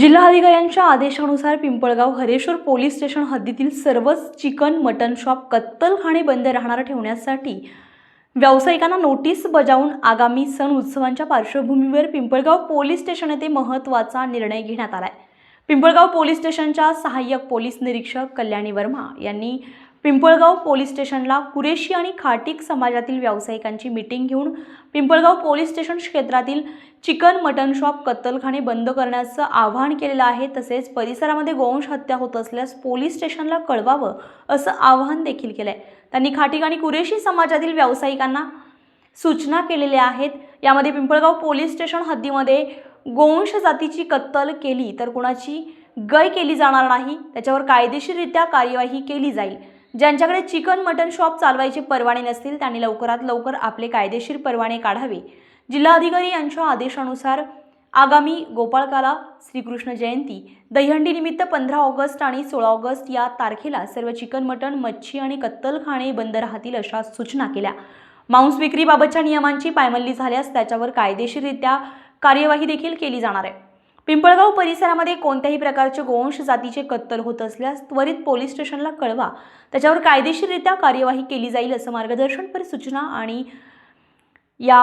जिल्हाधिकाऱ्यांच्या आदेशानुसार Pimpalgaon Hareshwar police station हद्दीतील सर्वच चिकन मटन शॉप कत्तलखाने बंद राहणार ठेवण्यासाठी व्यावसायिकांना नोटीस बजावून आगामी सण उत्सवांच्या पार्श्वभूमीवर पिंपळगाव पोलीस स्टेशन येथे महत्त्वाचा निर्णय घेण्यात आला आहे पिंपळगाव पोलीस स्टेशनच्या सहाय्यक पोलीस निरीक्षक कल्याणी वर्मा यांनी पिंपळगाव पोलीस स्टेशनला कुरेशी आणि खाटीक समाजातील व्यावसायिकांची मिटिंग घेऊन पिंपळगाव पोलीस स्टेशन क्षेत्रातील चिकन मटन शॉप कत्तलखाने बंद करण्याचं आवाहन केलेलं आहे. तसेच परिसरामध्ये गोवंश हत्या होत असल्यास पोलीस स्टेशनला कळवावं असं आवाहन देखील केलं आहे त्यांनी खाटीक आणि कुरेशी समाजातील व्यावसायिकांना सूचना केलेल्या आहेत. यामध्ये पिंपळगाव पोलीस स्टेशन हद्दीमध्ये गोवंश जातीची कत्तल केली तर कुणाची गय केली जाणार नाही. त्याच्यावर कायदेशीररित्या कार्यवाही केली जाईल. ज्यांच्याकडे चिकन मटन शॉप चालवायचे परवाने नसतील त्यांनी लवकरात लवकर आपले कायदेशीर परवाने काढावे. जिल्हाधिकारी यांच्या आदेशानुसार आगामी गोपाळकाला श्रीकृष्ण जयंती दहीहंडी निमित्त पंधरा ऑगस्ट आणि सोळा ऑगस्ट या तारखेला सर्व चिकन मटन मच्छी आणि कत्तलखाने बंद राहतील अशा सूचना केल्या. मांस विक्रीबाबतच्या नियमांची पायमल्ली झाल्यास त्याच्यावर कायदेशीररित्या कार्यवाही देखील केली जाणार आहे. पिंपळगाव परिसरामध्ये कोणत्याही प्रकारचे गोवंश जातीचे कत्तल होत असल्यास त्वरित पोलीस स्टेशनला कळवा. त्याच्यावर कायदेशीररित्या कार्यवाही केली जाईल असं मार्गदर्शनपर सूचना आणि या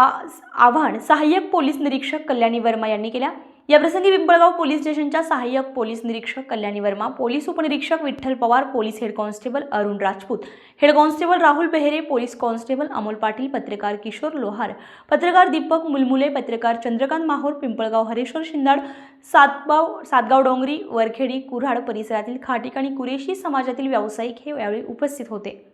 आव्हान सहाय्यक पोलीस निरीक्षक कल्याणी वर्मा यांनी केल्या. याप्रसंगी पिंपळगाव पोलीस स्टेशनच्या सहाय्यक पोलीस निरीक्षक कल्याणी वर्मा पोलीस उपनिरीक्षक Vitthal Pawar police head constable Arun Rajput head constable Rahul Behere police constable Amol Patil पत्रकार किशोर लोहार पत्रकार दीपक मुलमुले पत्रकार चंद्रकांत माहोर पिंपळगाव हरेश्वर शिंदाड सातगाव सातगाव डोंगरी वरखेडी कुऱ्हाड परिसरातील खाटीक आणि कुरेशी समाजातील व्यावसायिक हे यावेळी उपस्थित होते.